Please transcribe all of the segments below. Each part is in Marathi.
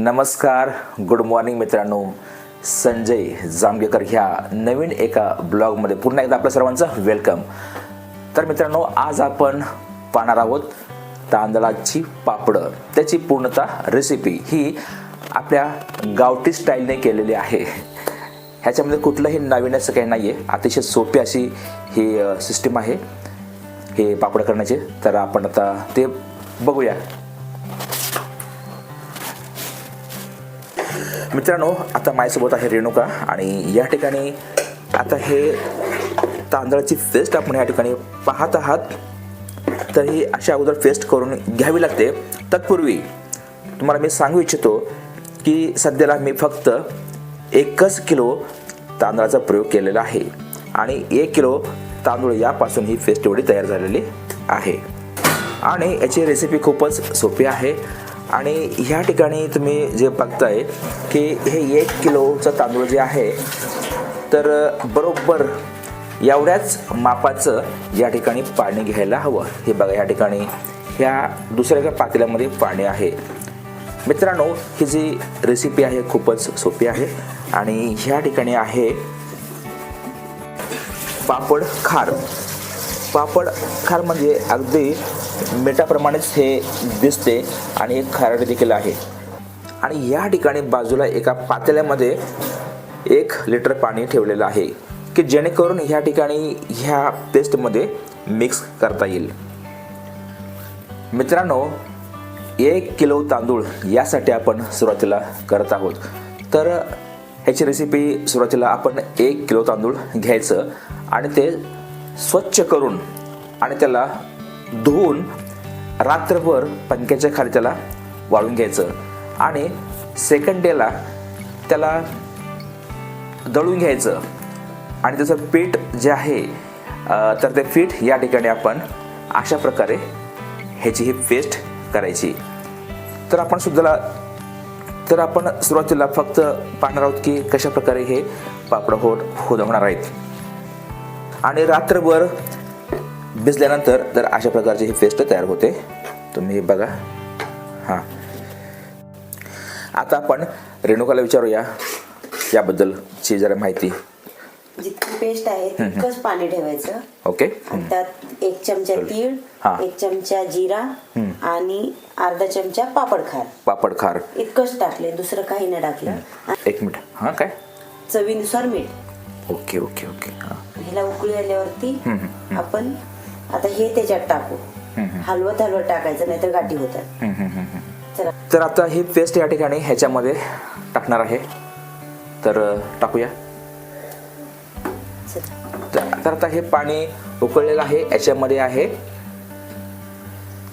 नमस्कार गुड मॉर्निंग मित्रांनो. संजय जांभेकर ह्या नवीन एका ब्लॉगमध्ये पुन्हा एकदा आपल्या सर्वांचं वेलकम तर मित्रांनो आज आपण पाहणार आहोत तांदळाची पापडं. त्याची पूर्णतः रेसिपी ही आपल्या गावठी स्टाईलने केलेली आहे. ह्याच्यामध्ये कुठलंही नवीन असं काही नाही आहे अतिशय सोपी अशी ही सिस्टीम आहे हे पापड करण्याचे. तर आपण आता ते बघूया. मित्रांनो आता माझ्यासोबत आहे रेणुका आणि या ठिकाणी आता हे तांदळाची फेस्ट आपण या ठिकाणी पाहत आहात. तर ही अशा अगोदर फेस्ट करून घ्यावी लागते. तत्पूर्वी तुम्हाला मी सांगू इच्छितो की सध्याला मी फक्त एकच किलो तांदळाचा प्रयोग केलेला आहे आणि एक किलो तांदूळ यापासून ही फेस्ट एवढी तयार झालेली आहे. आणि याची रेसिपी खूपच सोपी आहे. आणि ह्या ठिकाणी तुम्ही जे बघताय की हे एक किलोचं तांदूळ जे आहे तर बरोबर एवढ्याच मापाचं या ठिकाणी पाणी घ्यायला हवं. हे बघा या ठिकाणी ह्या दुसऱ्या एका पातेल्यामध्ये पाणी आहे. मित्रांनो ही जी रेसिपी आहे खूपच सोपी आहे. आणि ह्या ठिकाणी आहे पापड खार. पापड खार म्हणजे अगदी मिठाप्रमाणेच हे दिसते आणि एक खारट देखील आहे. आणि या ठिकाणी बाजूला एका पातेल्यामध्ये एक लिटर पाणी ठेवलेलं आहे की जेणेकरून ह्या ठिकाणी ह्या पेस्टमध्ये मिक्स करता येईल. मित्रांनो एक किलो तांदूळ यासाठी आपण सुरुवातीला करत आहोत. तर ह्याची रेसिपी सुरुवातीला आपण एक किलो तांदूळ घ्यायचं आणि ते स्वच्छ करून आणि त्याला धुवून रात्रभर पंख्याच्या खाली त्याला वाळून घ्यायचं. आणि सेकंड डेला त्याला दळून घ्यायचं. आणि त्याचं पीठ जे आहे तर ते पीठ या ठिकाणी आपण अशा प्रकारे ह्याची ही पेस्ट करायची. तर आपण सुद्धा तर आपण सुरुवातीला फक्त पाहणार आहोत की कशा प्रकारे हे पापड होत होत होणार आहेत. आणि रात्रभर भिजल्यानंतर तर अशा प्रकारची ही पेस्ट तयार होते. तुम्ही बघा. हां. आता आपण रेणुकाला विचारूया. याबद्दलची जरा माहिती. जितकी पेस्ट आहे तितकंच पाणी ठेवायचं. ओके. त्यात एक चमचा तीळ. एक चमचा जिरा आणि अर्धा चमचा पापड खार. पापड खार. इतकंच टाकले दुसरं काही नाही टाकलं. एक मिनिट. हां काय? चवीनुसार मीठ. Okay okay okay. हां. ह्याला उकळी आल्यावरती आपण आता हे त्याच्यात टाकू. हलवत हलवत टाकायचं नाही तर गाठी होतात. चला. तर आता ही पेस्ट या ठिकाणी ह्याच्यामध्ये टाकणार आहे. तर अ, टाकूया. चला. तर तर आता हे पाणी उकळलेलं आहे याच्यामध्ये आहे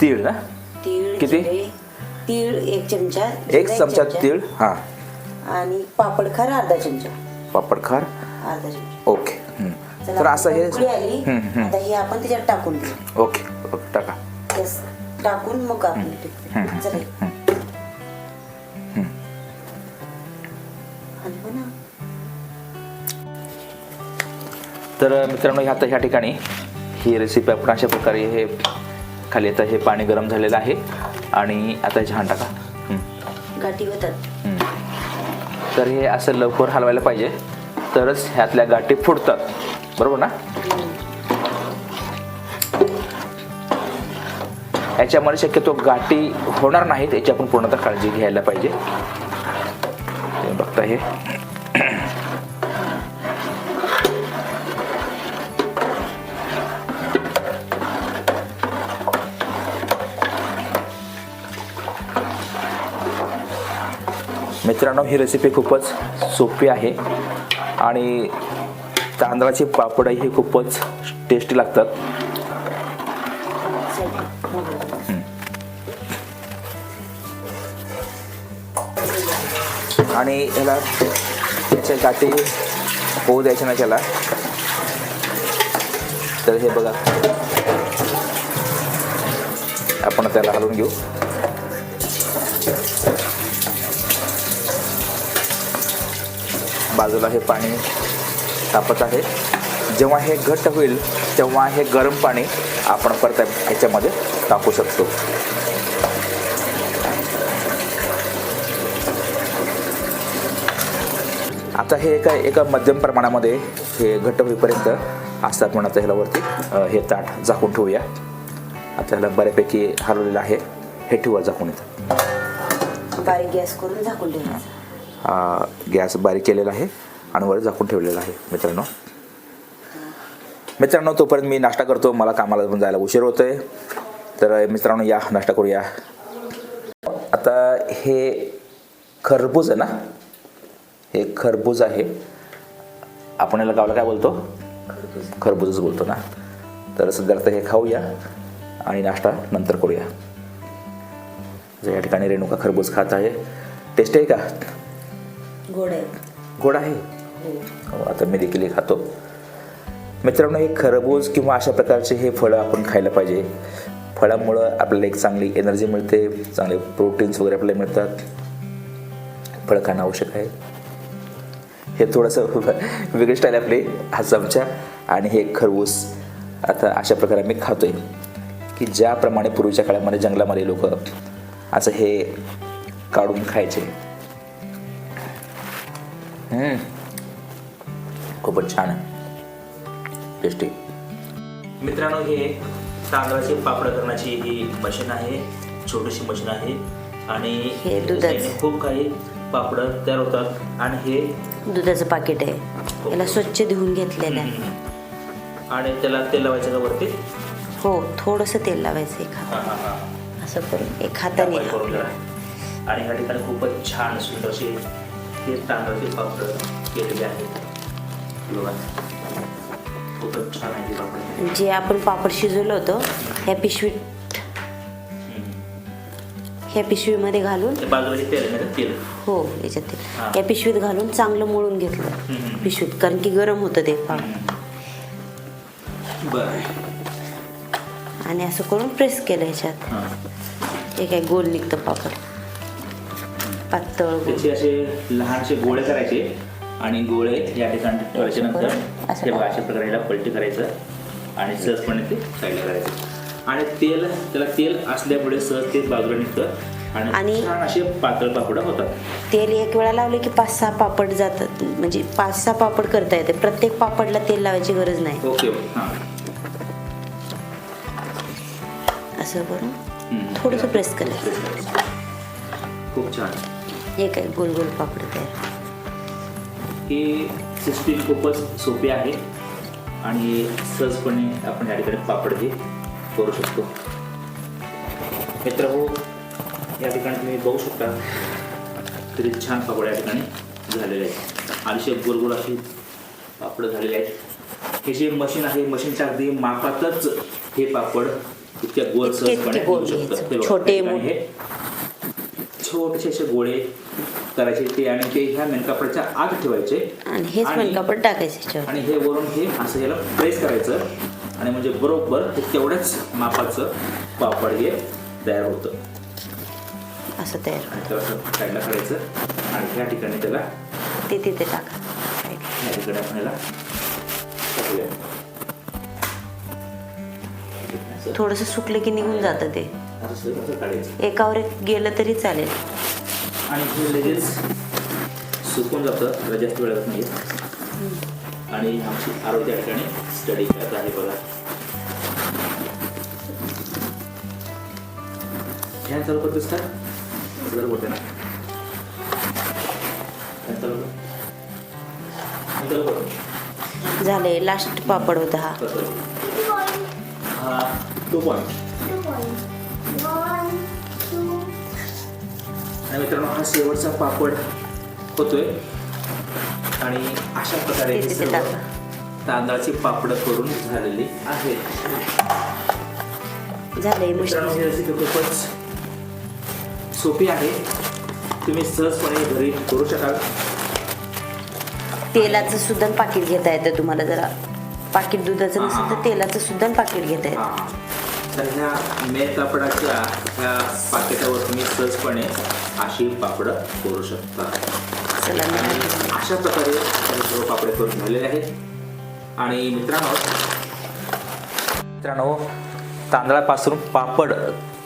तीळ ना? तीळ किती? जिरे. तीळ एक चमचा एक चमचा. तीळ हां. आणि पापड खार अर्धा चमचा. पापड खार अर्धा चमचा ओके हं. चला, तर असं हे उकळी आली हं, हं. आता हे आपण त्याच्यात टाकून ओके ओके टाका Yes. टाकून मग आपण टिकतो. चला. हलवा ना. तर मित्रांनो आता ह्या ठिकाणी ही रेसिपी आपण अशा प्रकारे हे खाली आता हे पाणी गरम झालेलं आहे आणि आता छान टाका हं. गाठी होतात हं. तर हे असं लवकर हलवायला पाहिजे. तरच ह्यातल्या गाठी फुटतात. बरोबर ना? याच्यामध्ये शक्यतो गाठी होणार नाहीत याची आपण पूर्णतः काळजी घ्यायला पाहिजे. बघता हे. मित्रांनो ही रेसिपी खूपच सोपी आहे आणि तांदळाचे पापडही खूपच टेस्टी लागतात. आणि ह्याला त्याच्या गाठी होऊ द्यायचे ना त्याला. तर हे बघा. आपण त्याला हलवून घेऊ. बाजूला हे पाणी तापत आहे. जेव्हा हे घट्ट होईल तेव्हा हे गरम पाणी आपण परत ह्याच्यामध्ये टाकू शकतो. आता हे एका एका मध्यम प्रमाणामध्ये हे घट्ट होईपर्यंत असतात म्हणून आता ह्यालावरती हे ताट झाकून ठेवूया. आता ह्याला बऱ्यापैकी हलवलेलं आहे. हे ठेवा झाकून येतं बारीक गॅस करून झाकून ठेवा गॅस बारीक केलेला आहे आणि वर झाकून ठेवलेला आहे मित्रांनो. मित्रांनो तोपर्यंत मी नाश्ता करतो. मला कामाला पण जायला उशीर होतोय. तर मित्रांनो या. नाश्ता करूया. आता हे खरबूज आहे ना? हे खरबूज आहे. आपण याला गावाला काय बोलतो? खरबूजच बोलतो ना? तर सध्या आता हे खाऊया आणि नाश्ता नंतर करूया. या ठिकाणी रेणुका खरबूज खात आहे. टेस्ट आहे का? गोड आहे. गोड आहे? हो, आता मी देखील हे खातो. मित्रांनो हे खरबूज किंवा अशा प्रकारचे हे फळं आपण खायला पाहिजे. फळामुळं आपल्याला एक चांगली एनर्जी मिळते चांगले प्रोटीन्स वगैरे आपल्याला मिळतात. फळं खाणं आवश्यक आहे. हे थोडंसं वेगळी स्टाईल आपली हा चमचा आणि हे खरबूज. आता अशा प्रकारे मी खातोय. की ज्याप्रमाणे पूर्वीच्या काळामध्ये जंगलामध्ये लोक असं हे काढून खायचे. खूपच छान आहे. टेस्टी मित्रांनो हे तांदळाचे पापड करण्याची ही मशीन आहे. छोटीशी मशीन आहे. आणि हे दुधाचं. खूप काही पापड तयार होतात. आणि हे दुधाचं पाकिट आहे. याला स्वच्छ धुवून घेतलेलं आहे. आणि त्याला तेल लावायचं का वरती? हो थोडंसं तेल लावायचं हा, हा, हा. असं करून. एक हाताने. आणि ह्या ठिकाणी खूपच छान सुंदरशी हे तांदळाचे पापड केलेले आहेत. बघा. खूपच छान आहे पापड. जे आपण पापड शिजवलं होतं ह्या पिशवीत ह्या पिशवीमध्ये घालून बाजूला हे तेल तेल. हो याच्यात ते हा. या पिशवीत घालून चांगलं मळून घेतलं. पिशवीत कारण की गरम होतं ते पापड आणि असं करून प्रेस केलं ह्याच्यात. काय गोल निघतं पापड. पातळ त्याचे असे लहानसे गोळे करायचे आणि गोळे या ठिकाणी ठेवायचे नंतर असं हे बघा अशा प्रकारे याला पलटी करायचं आणि सहजपणे ते साईडला करायचं. आणि तेल त्याला तेल असल्यामुळे सहज ते बाजूला निघतं आणि असे पातळ पापड होतात. तेल एक वेळा लावले की पाच सहा पापड जातात. म्हणजे पाच सहा पापड करता येते. प्रत्येक पापडला तेल लावायची गरज नाही. ओके हां. असं करून. थोडंसं प्रेस करायचं. खूप छान. हे काय गोल गोल पापड तयार ही सिस्टीम खूपच सोपी आहे आणि सहजपणे आपण या ठिकाणी पापड हे करू शकतो. मित्र हो या ठिकाणी तुम्ही बघू शकता तरी छान पापड या ठिकाणी झालेले आहेत. आणि गोल गोल अशी पापड झालेले आहेत. हे जे मशीन आहे मशीनच्या अगदी मापातच हे पापड इतक्या गोल सहजपणे होऊ शकतात. छोटे, मोठे. छोटेसे असे गोळे करायचे ते आणि ते ह्या मेनकापडाच्या आत ठेवायचे. आणि हेच आणि- पण कापड टाकायचं आणि हे वरून हे असं याला प्रेस करायचं. आणि म्हणजे बरोबर ते तेवढ्याच मापाचं पापड हे तयार होतं. असं तयार आणि त्याला असं साईडला काढायचं आणि ह्या ठिकाणी त्याला ते तिथे टाका. ह्या ठिकाणी आपण याला थोडंसं सुकलं की निघून जातं ते. एकावर एक गेलं तरी चालेल. आणि हे लगेच सुकून जातं त्याला जास्त वेळ लागत नाही आणि आमची आरोग्य त्या ठिकाणी स्टडी करत आहे बघा. फॅन चालू करतोस का जर होते ना. झालंय लास्ट पापड होता हा. हा टू पॉईंट मित्रांनो हा शेवटचा पापड होतोय. आणि अशा प्रकारे हे सर्व. तांदळाची पापड करून झालेली आहेत. झालंय रेसिपी खूपच सोपी आहे. तुम्ही सहजपणे घरी करू शकाल. तेलाचं सुद्धा पाकिट घेता येतं तुम्हाला जरा. पाकिट दुधाचं नसेल. तर तेलाचं सुद्धा पाकिट घेता येतं. तर ह्या मेन कापडाच्या ह्या पाकिटावर तुम्ही सहजपणे अशी पापडं करू शकता. चला अशा प्रकारे सर्व पापडे करून झालेले आहेत. आणि मित्रांनो मित्रांनो तांदळापासून पापड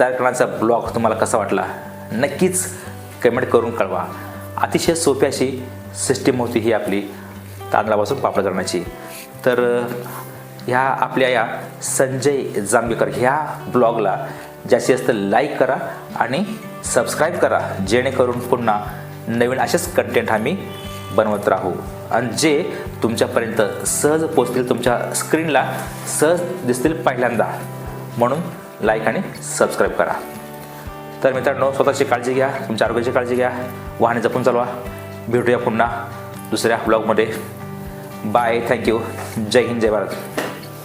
तयार करण्याचा ब्लॉग तुम्हाला कसा वाटला? नक्कीच कमेंट करून कळवा. अतिशय सोपी अशी सिस्टीम होती ही आपली तांदळापासून पापड करण्याची. तर ह्या आपल्या या संजय जांभेकर ह्या ब्लॉगला जास्तीत जास्त लाईक करा आणि सबस्क्राईब करा जेणेकरून पुन्हा नवीन असेच कंटेंट आम्ही बनवत राहू. आणि जे तुमच्यापर्यंत सहज पोचतील तुमच्या स्क्रीनला सहज दिसतील पहिल्यांदा. म्हणून लाईक आणि सबस्क्राईब करा. तर मित्रांनो स्वतःची काळजी घ्या तुमच्या आरोग्याची काळजी घ्या. वाहने जपून चालवा. भेटूया पुन्हा दुसऱ्या ब्लॉगमध्ये बाय थँक्यू जय हिंद जय भारत.